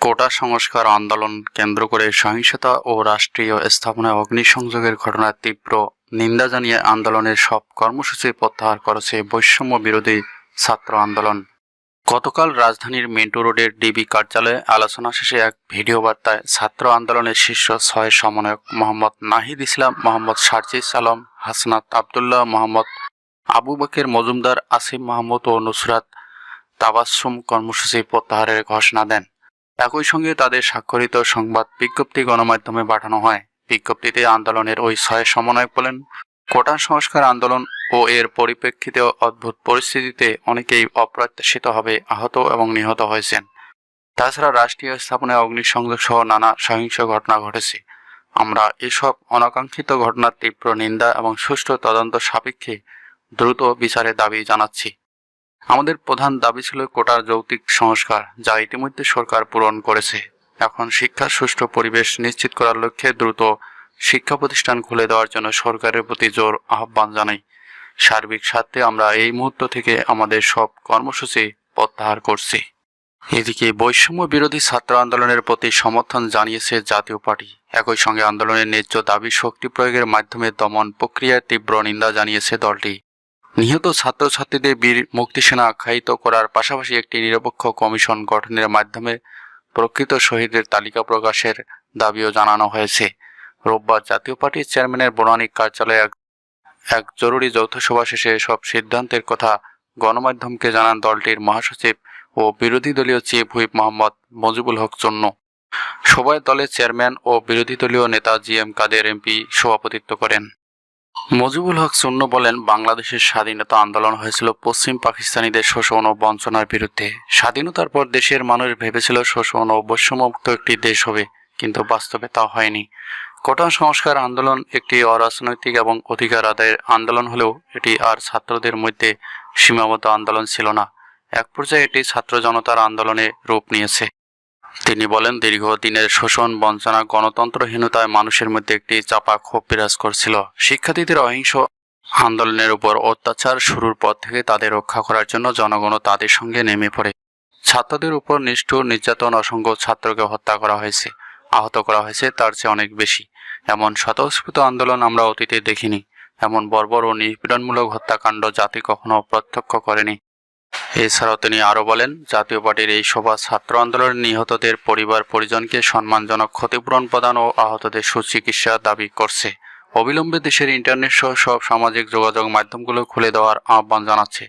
কোটা সংস্কার আন্দোলন কেন্দ্র করে সহিংসতা ও রাষ্ট্রীয় স্থাপনায় অগ্নিসংযোগের ঘটনার তীব্র নিন্দা জানিয়ে আন্দোলনের সব কর্মসূচি প্রত্যাহার করেছে বৈষম্য বিরোধী ছাত্র আন্দোলন। গতকাল রাজধানীর মিন্টু রোডের ডিবি কার্যালয়ে আলোচনা শেষে এক ভিডিও বার্তায় ছাত্র আন্দোলনের শীর্ষ ছয় সমন্বয়ক মোহাম্মদ নাহিদ ইসলাম, মোহাম্মদ সার্জিস আলম, হাসনাত আবদুল্লাহ, মোহাম্মদ আবু বকের মজুমদার, আসিফ মাহমুদ ও নুসরাত তাবাসসুম কর্মসূচি প্রত্যাহারের ঘোষণা দেন। একই সঙ্গে তাদের স্বাক্ষরিত সংবাদ বিজ্ঞপ্তি গণমাধ্যমে পাঠানো হয়। বিজ্ঞপ্তিতে আন্দোলনের ওই ছয় সমন্বয়ক বলেন, কোটা সংস্কার আন্দোলন ও এর পরিপ্রেক্ষিতে অদ্ভুত পরিস্থিতিতে অনেকেই অপ্রত্যাশিতভাবে আহত এবং নিহত হয়েছেন। তাছাড়া রাষ্ট্রীয় স্থাপনে অগ্নিসংযোগ সহ নানা সহিংস ঘটনা ঘটেছে। আমরা এসব অনাকাঙ্ক্ষিত ঘটনার তীব্র নিন্দা এবং সুষ্ঠু তদন্ত সাপেক্ষে দ্রুত বিচারের দাবি জানাচ্ছি। আমাদের প্রধান দাবি ছিল কোটার যৌক্তিক সংস্কার, যা ইতিমধ্যে সরকার পূরণ করেছে। এখন শিক্ষার সুষ্ঠু পরিবেশ নিশ্চিত করার লক্ষ্যে দ্রুত শিক্ষা প্রতিষ্ঠান খুলে দেওয়ার জন্য সরকারের প্রতি জোর আহ্বান জানাই। সার্বিক স্বার্থে আমরা এই মুহূর্ত থেকে আমাদের সব কর্মসূচি প্রত্যাহার করছি। এদিকে বৈষম্য বিরোধী ছাত্র আন্দোলনের প্রতি সমর্থন জানিয়েছে জাতীয় পার্টি। একই সঙ্গে আন্দোলনের ন্যায্য দাবি শক্তি প্রয়োগের মাধ্যমে দমন প্রক্রিয়ার তীব্র নিন্দা জানিয়েছে দলটি। নিহত ছাত্রছাত্রীদের বীর মুক্তিসেনা আখ্যায়িত করার পাশাপাশি একটি নিরপেক্ষ কমিশন গঠনের মাধ্যমে প্রকৃত শহীদদের তালিকা প্রকাশের দাবিও জানানো হয়েছে। রোববার জাতীয় পার্টির চেয়ারম্যানের বনানী কার্যালয়ে এক এক জরুরি যৌথ সভা শেষে সব সিদ্ধান্তের কথা গণমাধ্যমকে জানান দলটির মহাসচিব ও বিরোধী দলীয় চিফ হুইপ মোহাম্মদ মজিবুল হক চন্ন। সভায় দলের চেয়ারম্যান ও বিরোধী দলীয় নেতা জি এম কাদের এমপি সভাপতিত্ব করেন। মজিবুল হক চন্ন বলেন, বাংলাদেশের স্বাধীনতা আন্দোলন হয়েছিল পশ্চিম পাকিস্তানিদের শোষণ ও বঞ্চনার বিরুদ্ধে। স্বাধীনতার পর দেশের মানুষ ভেবেছিল শোষণ ও বৈষম্যমুক্ত একটি দেশ হবে, কিন্তু বাস্তবে তা হয়নি। কোটা সংস্কার আন্দোলন একটি অরাজনৈতিক এবং অধিকার আদায়ের আন্দোলন হলেও এটি আর ছাত্রদের মধ্যে সীমাবদ্ধ আন্দোলন ছিল না। এক পর্যায়ে এটি ছাত্র জনতার আন্দোলনে রূপ নিয়েছে। তিনি বলেন, দীর্ঘদিনের শোষণ, বঞ্চনা, গণতন্ত্রহীনতায় মানুষের মধ্যে একটি চাপা ক্ষোভ বিরাজ করছিল। শিক্ষার্থীদের অহিংস আন্দোলনের উপর অত্যাচার শুরুর পর থেকে তাদের রক্ষা করার জন্য জনগণও তাদের সঙ্গে নেমে পড়ে। ছাত্রদের উপর নিষ্ঠুর, নির্যাতন, অসংখ্য ছাত্রকে হত্যা করা হয়েছে, আহত করা হয়েছে, তার চেয়ে অনেক বেশি। এমন স্বতঃস্ফূর্ত আন্দোলন আমরা অতীতে দেখিনি। এমন বর্বর ও নিপীড়নমূলক হত্যাকাণ্ড জাতি কখনো প্রত্যক্ষ করেনি। এছাড়াও তিনি আরও বলেন, জাতীয় পার্টির এই সভা ছাত্র আন্দোলনের নিহতদের পরিবার পরিজনকে সম্মানজনক ক্ষতিপূরণ প্রদান ও আহতদের সুচিকিৎসা দাবি করছে। অবিলম্বে দেশের ইন্টারনেট সহ সব সামাজিক যোগাযোগ মাধ্যমগুলো খুলে দেওয়ার আহ্বান জানাচ্ছে।